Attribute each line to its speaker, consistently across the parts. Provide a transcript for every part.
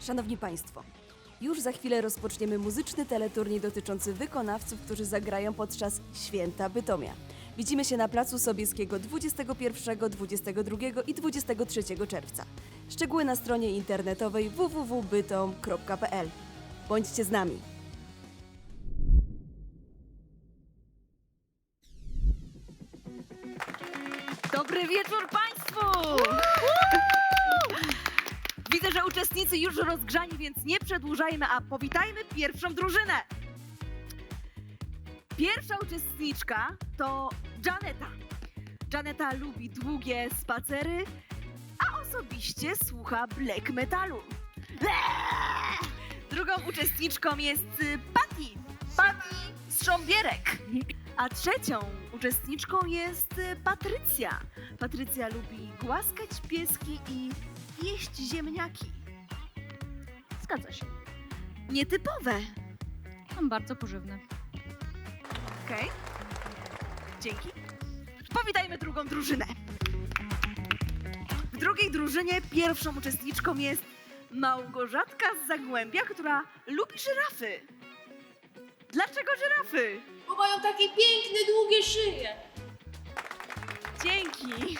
Speaker 1: Szanowni Państwo, już za chwilę rozpoczniemy muzyczny teleturniej dotyczący wykonawców, którzy zagrają podczas Święta Bytomia. Widzimy się na Placu Sobieskiego 21, 22 i 23 czerwca. Szczegóły na stronie internetowej www.bytom.pl. Bądźcie z nami!
Speaker 2: Dobry wieczór Państwu! Już rozgrzani, więc nie przedłużajmy, a powitajmy pierwszą drużynę. Pierwsza uczestniczka to Janeta. Janeta lubi długie spacery, a osobiście słucha black metalu. Drugą uczestniczką jest y, Patty. Patty Strząbierek. A trzecią uczestniczką jest y, Patrycja. Patrycja lubi głaskać pieski i jeść ziemniaki.
Speaker 3: Zgadza się.
Speaker 2: Nietypowe.
Speaker 3: Są bardzo pożywne.
Speaker 2: Okej. Dzięki. Powitajmy drugą drużynę. W drugiej drużynie pierwszą uczestniczką jest Małgorzatka z Zagłębia, która lubi żyrafy. Dlaczego żyrafy?
Speaker 4: Bo mają takie piękne, długie szyje.
Speaker 2: Dzięki.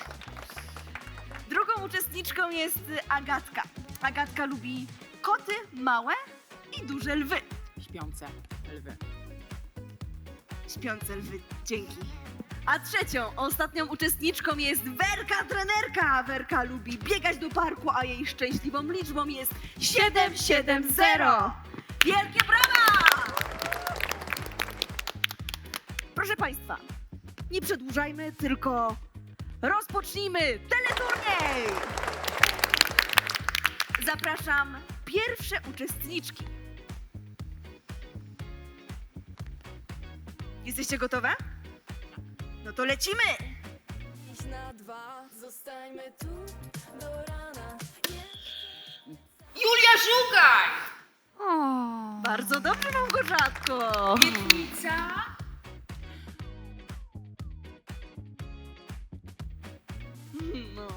Speaker 2: Drugą uczestniczką jest Agatka. Agatka lubi koty małe i duże lwy.
Speaker 5: Śpiące lwy.
Speaker 2: Śpiące lwy, dzięki. A trzecią, ostatnią uczestniczką jest Werka trenerka. Werka lubi biegać do parku, a jej szczęśliwą liczbą jest 770. Wielkie brawa! Proszę Państwa, nie przedłużajmy, tylko rozpocznijmy teleturniej! Zapraszam pierwsze uczestniczki. Jesteście gotowe? No to lecimy!
Speaker 1: Iść na dwa, zostańmy tu do rana.
Speaker 4: Julia, szukaj!
Speaker 3: O.
Speaker 2: Bardzo dobrze, Małgorzatko!
Speaker 4: Piętnica.
Speaker 2: No.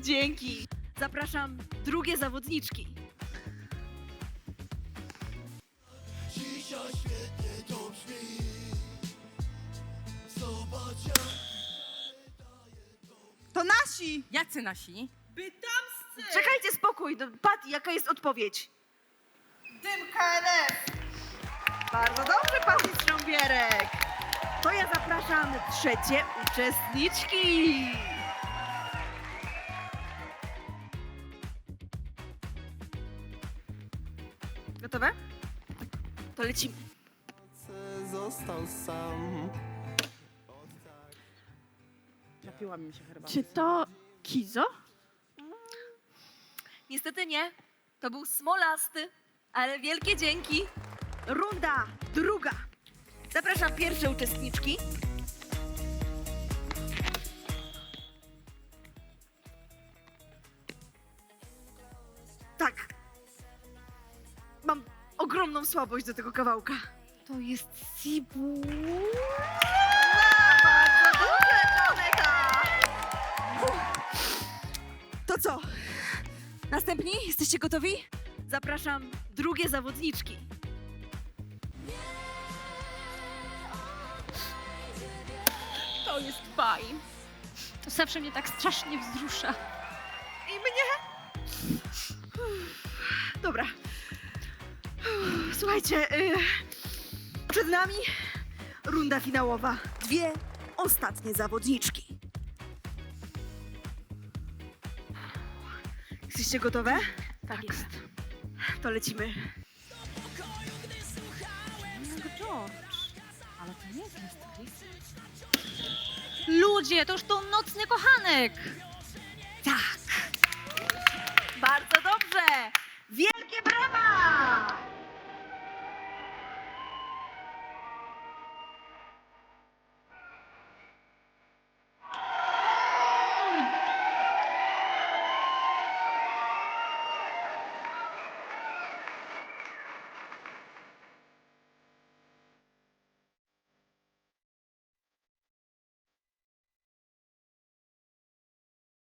Speaker 2: Dzięki. Zapraszam drugie zawodniczki.
Speaker 5: To nasi! Jacy nasi?
Speaker 2: Czekajcie spokój. No, Pat, jaka jest odpowiedź?
Speaker 5: Dym KNF!
Speaker 2: Bardzo dobrze, Pati Strząbierek. To ja zapraszam trzecie uczestniczki. Gotowe? To lecimy.
Speaker 6: został sam.
Speaker 5: Napiła mi się herbaty.
Speaker 3: Czy to Kizo?
Speaker 2: Niestety nie. To był smolasty, ale wielkie dzięki. Runda druga. Zapraszam pierwsze uczestniczki. Ogromną słabość do tego kawałka.
Speaker 3: To jest Sibu.
Speaker 2: Bardzo dobrze, Joneta! To co? Następni? Jesteście gotowi? Zapraszam drugie zawodniczki.
Speaker 5: To jest baj.
Speaker 3: To zawsze mnie tak strasznie wzrusza.
Speaker 2: I mnie? Dobra. Słuchajcie, y, przed nami runda finałowa. Dwie ostatnie zawodniczki. Jesteście gotowe?
Speaker 3: Tak jest.
Speaker 2: To lecimy.
Speaker 3: George. Ale to nie jest. Ludzie, to już to nocny kochanek.